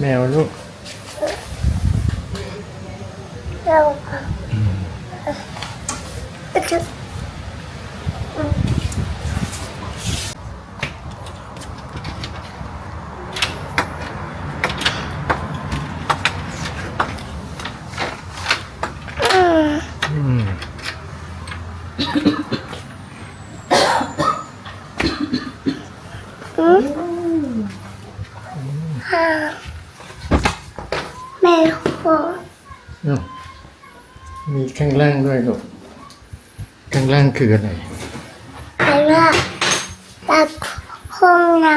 แมวลูก แมวจะ อืม แม่ขอ เอ้า มีข้างล่างด้วยลูกข้างล่างคืออะไรไปว่าตัดห้องน้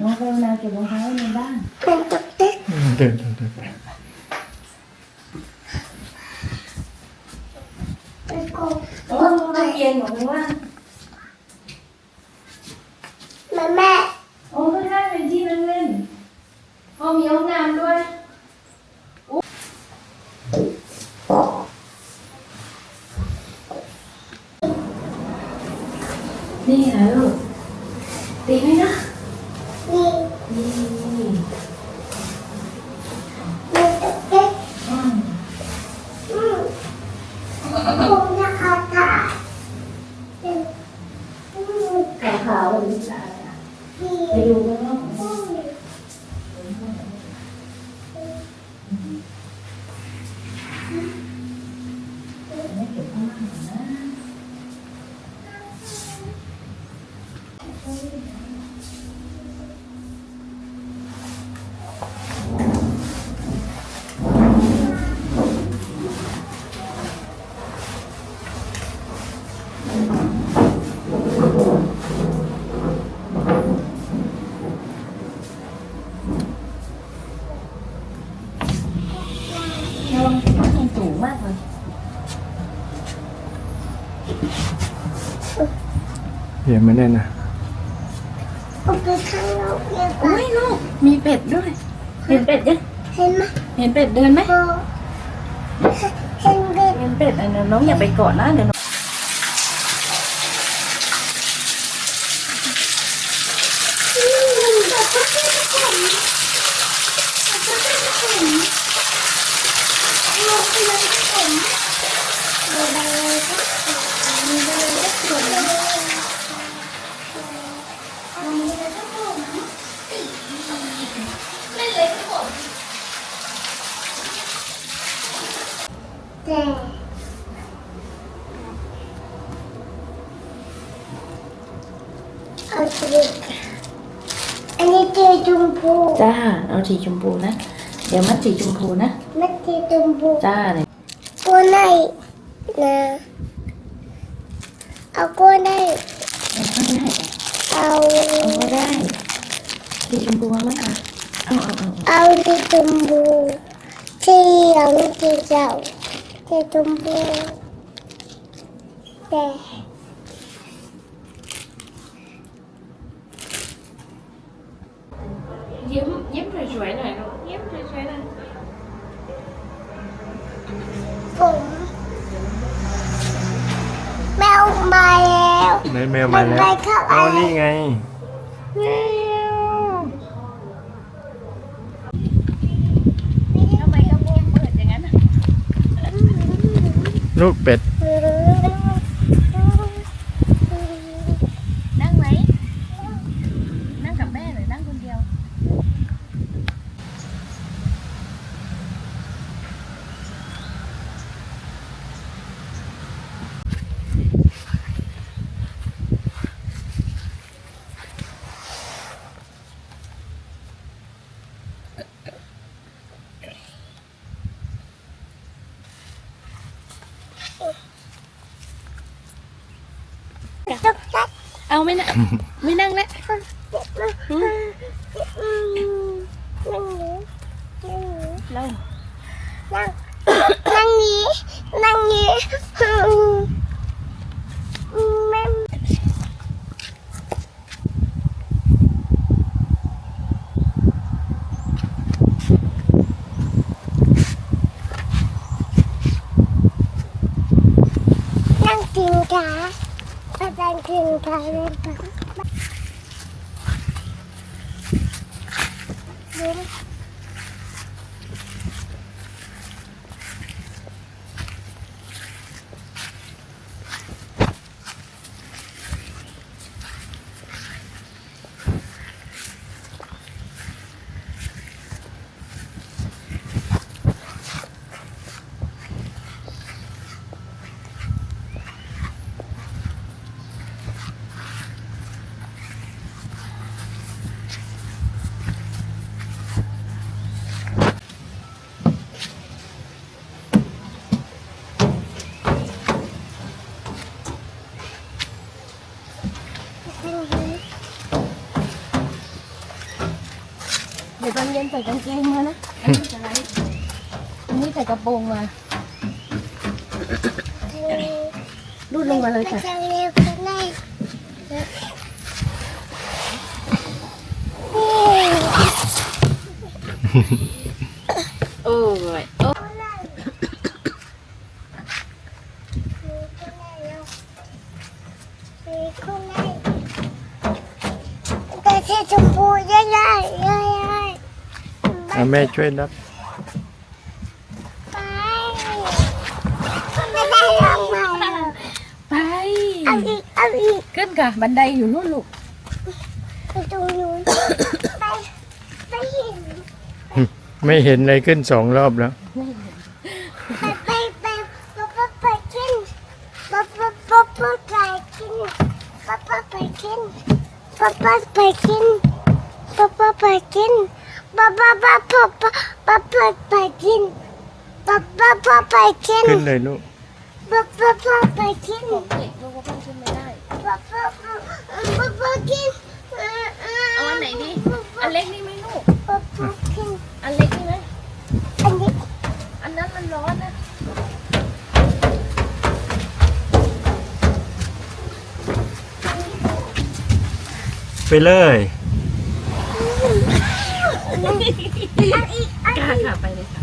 น้องกรุณาเก็บรองเท้าไว้ในบ้านำเป็นตุ๊กติ๊กอืมเดินเดินเดินไปเป็นกบโอ้ตู้เย็นบอกว่าแม่แม่โอ้ก็ได้เป็นที่นั่งเล่นห้องมีห้องน้ำด้วย นี่นะลูกตีไหมนะ นี่ นี่ เป็นตุ๊กติ๊ก อืม อืมผมจะขาดขาดเป็นอืม ขาวๆแบบนี้จ้ะ นี่ ไปดูกันว่า อืม ไม่เก็บข้างล่างนะ ระวังมันสูงมากเลย เดี๋ยวไม่ได้นะเอาไปข้างนอกเรียกโอ้ยลูกมีเป็ดด้วย เห็นเป็ดยังเห็นไหมเห็นเป็ดเดินไหมพอเห็นเด็กเห็นเป็ดอันนั้นน้องอย่าไปเกาะนะเดี๋ยวน้อง แต่เอาสีอันนี้เจชมพูจ้า เอาสีชมพูนะ เดี๋ยวมัดสีชมพูนะไม่เจชมพูจ้าเนี่ยตัวไหนนะเอาตัวไหนเอาก็ได้เอาเอาก็ได้สีชมพูมาไหมคะเอาเอาเอาเอาเอาสีชมพูสีเหลืองสีเขียว cái tôm bê bè dím dím rồi chuỗi này luôn dím rồi chuỗi này. Cùng mèo mèo. Mèo mèo mèo mèo. Mèo mèo à. mèo ลูกเป็ด นั่งไหม นั่งกับแม่หรือนั่งคนเดียว ตุ๊กตา เอาไม่นะไม่นั่งแล้วอืมนั่งนี้นั่งนี้เรานั่งนั่งนี้นั่งนี้อืมอืมแม่นั่งกินขาอาจารย์กินขาเลยค่ะ ลุ งเดี๋ยวตอนเย็นใส่กางเกงมานะอันนี้จะไรอันนี้ใส่กระโปรงมารูดลงมาเลยค่ะจะเร็วขึ้นได้นี่โอ้ยโอ้แต่ที่ชมพูได้ได้ได้ได้ อะแม่ช่วยนับไปไม่ได้ลงมาไป เอาอีกเอาอีกขึ้นค่ะ บันไดอยู่นู่นลูก ไปตรงนู้นไปไปเห็นไม่เห็นเลยขึ้นสองรอบแล้ว ไปไปไปป๊าป๊าไปกินป๊าป๊าป๊าป๊าไปกินป๊าป๊าไปกินป๊าป๊าไปกินป๊าป๊าไปกิน ป๊าป๊าป๊าป๊าป๊าป๊าป๊าไปกินป๊าป๊าป๊าไปกินขึ้นเลยลูกป๊าป๊าป๊าไปกินเด็กลูกก็เพิ่งขึ้นไม่ได้ป๊าป๊าป๊าป๊าป๊ากินเอาอันไหนดีอันเล็กนี่ไหมลูกป๊าป๊ากินอันเล็กนี่ไหมอันนี้อันนั้นมันร้อนนะไปเลยเอาอี กล้าค่ะค่ะไปเลยค่ะ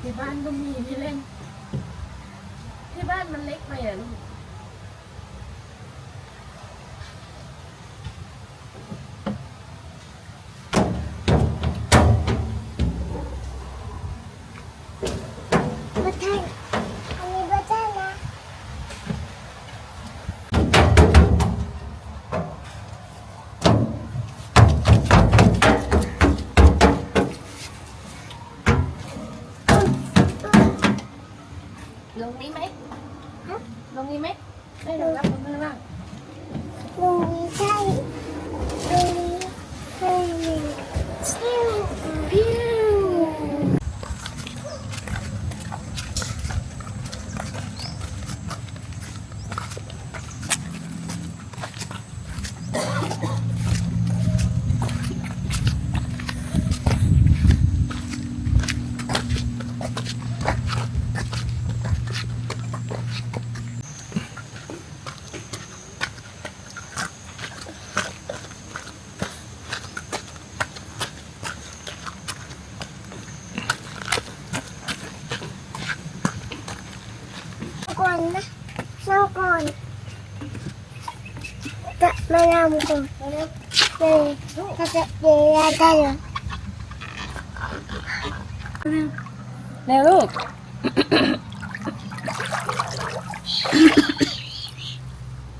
ที่บ้านก็มีที่เล่น ที่บ้านมันเล็กไปอะลูก บัตรอันนี้บัตรนะ ลงนี้ไหมลงนี้ไหมไม่ลงรับลงข้างล่าง ลุงนี้ใช่ลุงนี้ใช่ชิวพิว ก่อนนะนั่งก่อนจะมาลำก่อนเลยถ้าจะเดี๋ยวได้เลยเร็วลูก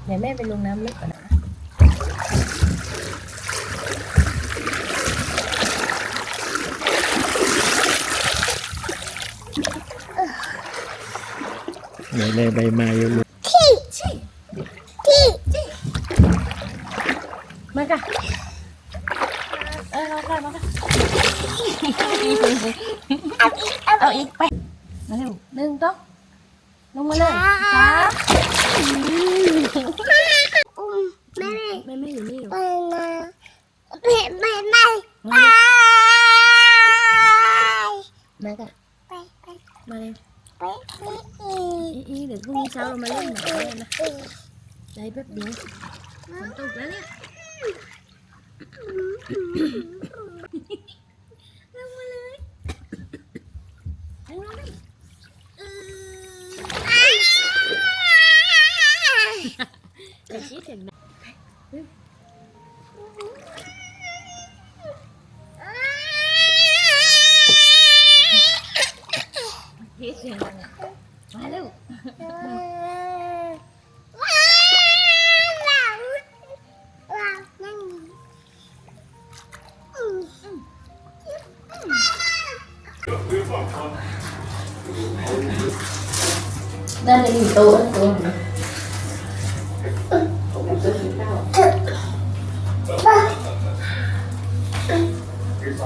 เดี๋ยวแม่ไปลงน้ำลึกก่อนนะ เลยใบไม้อยู่ลูกที่ที่ที่มาค่ะเออมาค่ะมาค่ะเอาอีกเอาอาอีกไปมาเร็วหนึ่งต้องลงมาเลยคครัรับอุ้มแม่แม่ไม่อยู่นี่หรอไปนะไปไปไปไปมาค่ะไปไปมาเลย อีเดี๋ยวพรุ่งนี้เช้าเรามาเล่นหนังเลยนะใจแป๊บเดียวฝนตกแล้วเนี่ยลงมาเลยลงมาเลย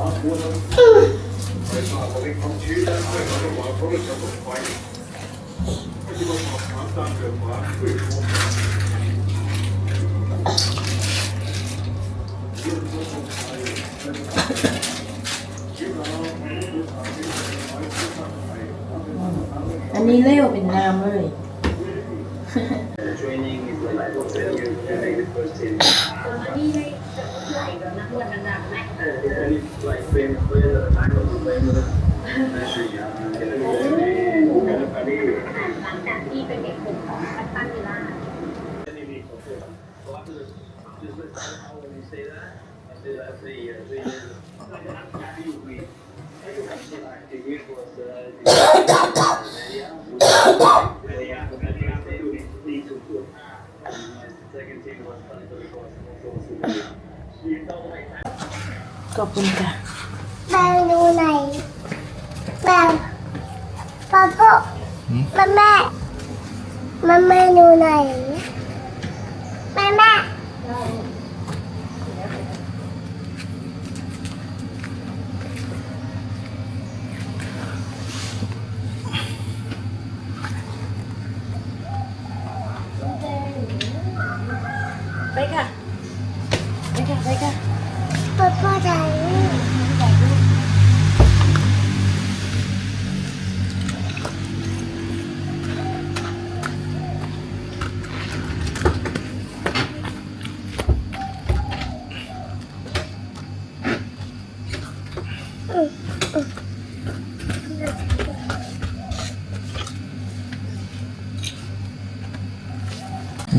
อันนี้เลี้ยวเป็นน้ำเลย ขอบคุณค่ะ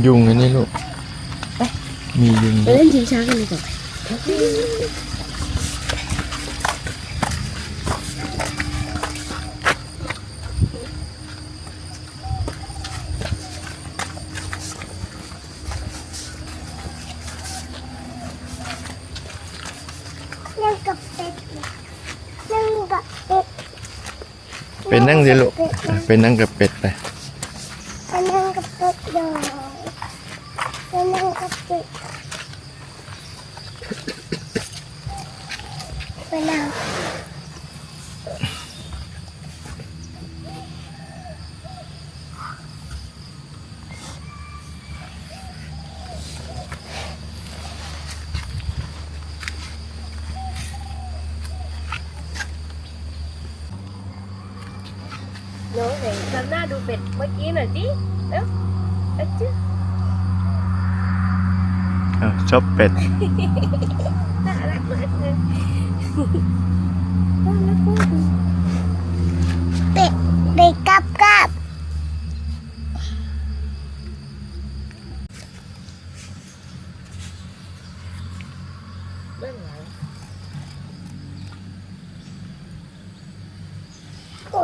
ยุงอันนี้ลูก มียุงไปเล่นชิงช้ากันดีกว่านั่งกับเป็ดนั่งกับเป็ดเป็นนั่งดิลูกเป็นนั่งกับเป็ดไปไปนั่งกับเป็ดหน่อยไปนั่งกับเป็ด ไปนั่งน้องไห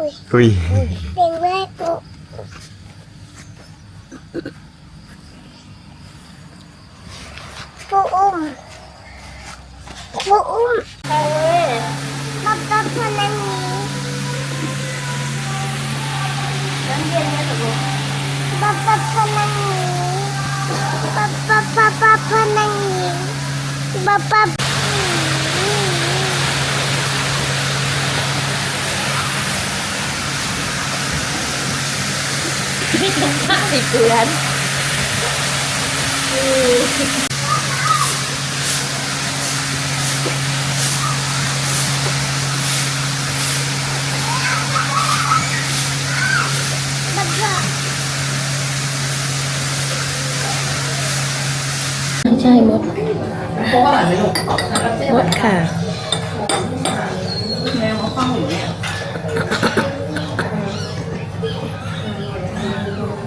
อุ้ย อุ้ยเด็กแม่กูกูอุ้มกูอุ้มเออป๊าป๊าพนังนี้ น้ำเย็นนะตกลง ป๊าป๊าพนังนี้ป๊าป๊าป๊าป๊าพนังนี้ป๊าป๊า ผ้าสีเกลือนป๊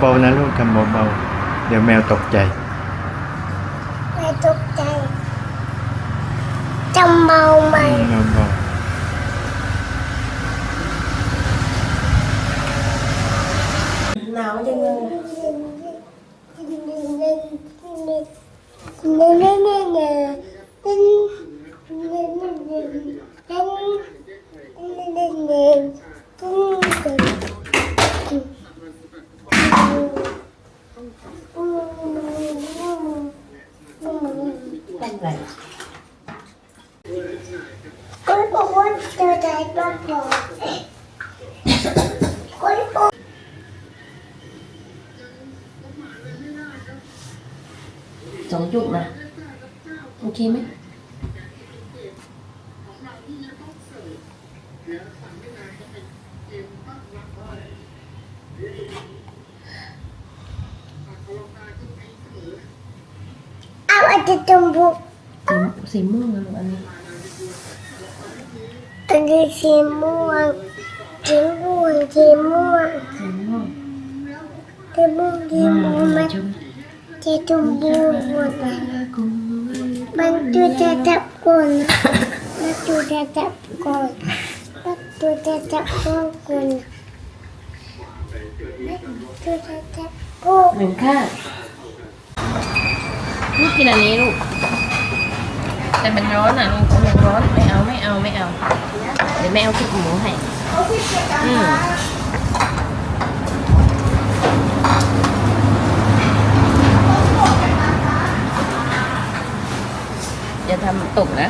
เบาๆนะลูกทำเบาๆเดี๋ยวแมวตกใจ ไม่ตกใจจำเมาไหม เบาหนาวจังเลย เป็นไรก็บอกว่าเจอใจก็พอก็บอกสองจุดมาโอเคไหม เอาอาจจะจมบุก สีสีม่วงนะลูกอันนี้ อันนี้สีม่วงสีม่วงสีม่วงสีม่วงสีม่วงสีม่วงมันจุ๊บจะจมบุกหมดมันดูจะจับก่อนมันดูจะจับก่อนมันดูจะจับก่อนก่อนมันดูจะจับก่อนหนึ่งข้าลูกกินอันนี้ลูก แต่มันร้อนอะลูกมันร้อนไม่เอาไม่เอาไม่เอาเดี๋ยวแม่เอาคิดหมูให้อืมอย่าทำตกนะ